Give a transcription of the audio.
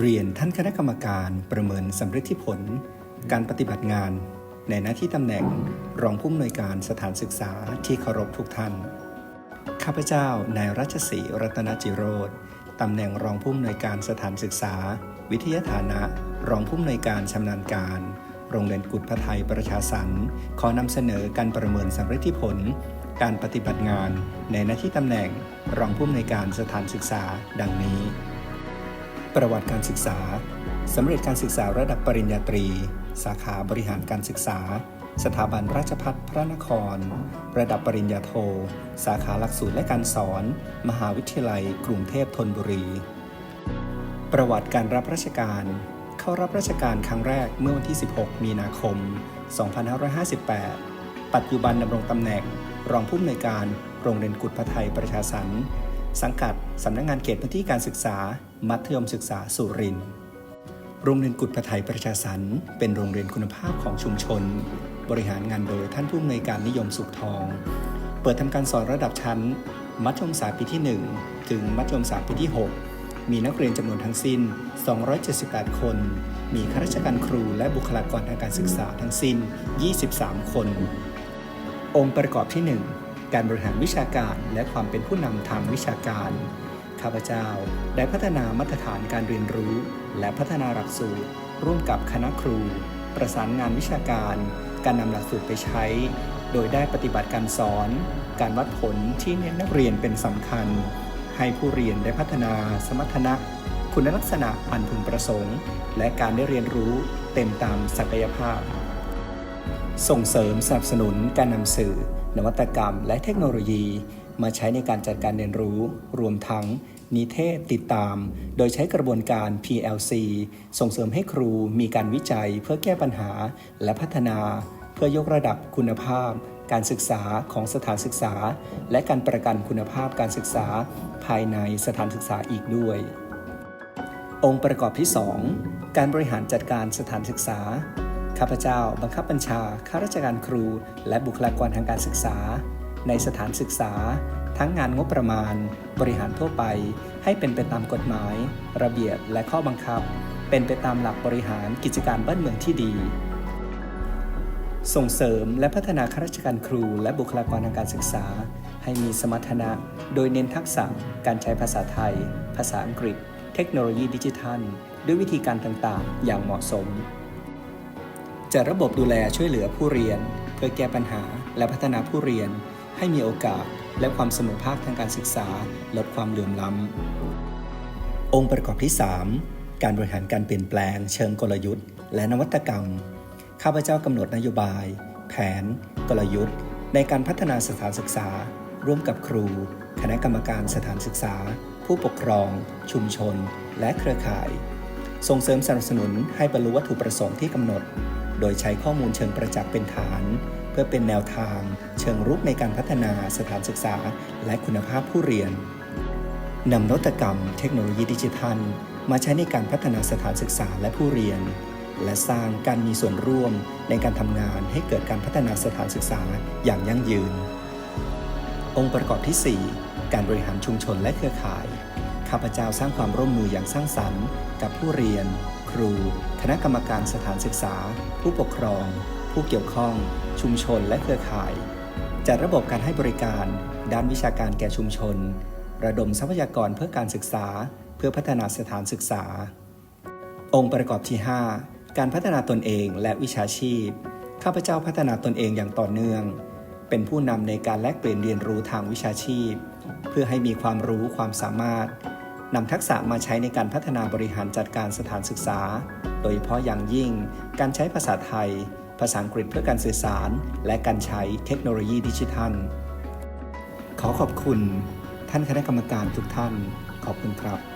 เรียนท่านคณะกรรมการประเมินสำเร็จที่ผล การปฏิบัติงาน ในหน้าที่ตำแหน่งรองผู้อำนวยการสถานศึกษาที่เคารพทุกท่าน ข้าพเจ้านายรัชศรีรัตนจิโรธตำแหน่งรองผู้อำนวยการสถานศึกษา วิทยาฐานะ รองผู้อำนวยการชำนาญการ โรงเรียนกุฎพไทยประชาสรรค์ขอนำเสนอการประเมินสำเร็จที่ผล การปฏิบัติงาน ในหน้าที่ตำแหน่งรองผู้อำนวยการสถานศึกษา ดังนี้ ประวัติการศึกษาสำเร็จการศึกษาระดับปริญญาตรี สาขาบริหารการศึกษา สถาบันราชภัฏพระนคร ระดับปริญญาโท สาขาหลักสูตรและการสอน มหาวิทยาลัย กรุงเทพธนบุรี ประวัติการรับราชการ เข้ารับราชการครั้งแรกเมื่อวันที่ 16 มีนาคม 2558 ปัจจุบันดำรงตำแหน่ง รองผู้อำนวยการโรงเรียนกุฎพไทยประชาสรรค์สังกัดสำนักงานเขตพื้นที่การศึกษา มัธยมศึกษาสุรินทร์โรงเรียนกุฎพไทยประชาสรรค์เป็นโรงเรียนคุณภาพของชุมชน บริหารงานโดยท่านผู้อำนวยการนิยมสุขทอง เปิดทำการสอนระดับชั้น มัธยมศึกษาปีที่ 1 ถึงมัธยมศึกษาปีที่ 6 มีนักเรียนจำนวนทั้งสิ้น 278 คน มีข้าราชการครูและบุคลากรทางการศึกษาทั้งสิ้น 23 คน องค์ประกอบที่ 1 การบริหารวิชาการและความเป็นผู้นำทางวิชาการ ข้าพเจ้า ได้พัฒนามาตรฐานการเรียนรู้ และพัฒนาหลักสูตร ร่วมกับคณะครู ประสานงานวิชาการ การนำหลักสูตรไปใช้ โดยได้ปฏิบัติการสอน การวัดผลที่เน้นนักเรียนเป็นสำคัญ ให้ผู้เรียนได้พัฒนาสมรรถนะ คุณลักษณะอันพึงประสงค์ และการได้เรียนรู้เต็มตามศักยภาพ ส่งเสริมสนับสนุนการนำสื่อ นวัตกรรม และเทคโนโลยีมาใช้ในการจัดการเรียนรู้ รวมทั้ง นิเทศติดตาม โดยใช้กระบวนการ PLC ส่งเสริมให้ครูมีการวิจัยเพื่อแก้ปัญหาและพัฒนา เพื่อยกระดับคุณภาพ การศึกษาของสถานศึกษา และการประกันคุณภาพการศึกษา ภายในสถานศึกษาอีกด้วย องค์ประกอบที่ 2 การบริหารจัดการสถานศึกษาข้าพเจ้าบังคับบัญชาข้าราชการครู และบุคลากรทางการศึกษา ในสถานศึกษา ทั้งงานงบประมาณ บริหารทั่วไป ให้เป็นไปตามกฎหมาย ระเบียบและข้อบังคับ เป็นไปตามหลักบริหารกิจการบ้านเมืองที่ดี ส่งเสริมและพัฒนาข้าราชการครู และบุคลากรทางการศึกษา ให้มีสมรรถนะ โดยเน้นทักษะการใช้ภาษาไทย ภาษาอังกฤษ เทคโนโลยีดิจิทัล ด้วยวิธีการต่างๆ อย่างเหมาะสมจัดระบบดูแลช่วยเหลือผู้เรียน เพื่อแก้ปัญหาและพัฒนาผู้เรียน ให้มีโอกาส และความเสมอภาคทางการศึกษา ลดความเหลื่อมล้ำ องค์ประกอบที่ 3 การบริหารการเปลี่ยนแปลง เชิงกลยุทธ์ และนวัตกรรม ข้าพเจ้ากำหนดนโยบาย แผน กลยุทธ์ ในการพัฒนาสถานศึกษา ร่วมกับครู คณะกรรมการสถานศึกษา ผู้ปกครอง ชุมชน และเครือข่าย ส่งเสริมสนับสนุนให้บรรลุวัตถุประสงค์ที่กำหนด โดยใช้ข้อมูลเชิงประจักษ์เป็นฐาน เพื่อเป็นแนวทาง เชิงรุกในการพัฒนาสถานศึกษา และคุณภาพผู้เรียนนำนวัตกรรมเทคโนโลยีดิจิทัล มาใช้ในการพัฒนาสถานศึกษาและผู้เรียน และสร้างการมีส่วนร่วมในการทำงานให้เกิดการพัฒนาสถานศึกษาอย่างยั่งยืน องค์ประกอบที่ 4 การบริหารชุมชนและเครือข่าย ข้าพเจ้าสร้างความร่วมมืออย่างสร้างสรรค์ กับผู้เรียน ครู คณะกรรมการสถานศึกษา ผู้ปกครอง ผู้เกี่ยวข้อง ชุมชนและเครือข่าย จัดระบบการให้บริการ ด้านวิชาการแก่ชุมชน ระดมทรัพยากรเพื่อการศึกษา เพื่อพัฒนาสถานศึกษา องค์ประกอบที่ 5 การพัฒนาตนเองและวิชาชีพ ข้าพเจ้าพัฒนาตนเองอย่างต่อเนื่อง เป็นผู้นำในการแลกเปลี่ยนเรียนรู้ทางวิชาชีพ เพื่อให้มีความรู้ความสามารถนำทักษะมาใช้ในการพัฒนาบริหารจัดการสถานศึกษา โดยเฉพาะอย่างยิ่งการใช้ภาษาไทย ภาษาอังกฤษเพื่อการสื่อสาร และการใช้เทคโนโลยีดิจิทัล ขอขอบคุณ ท่านคณะกรรมการทุกท่าน ขอบคุณครับ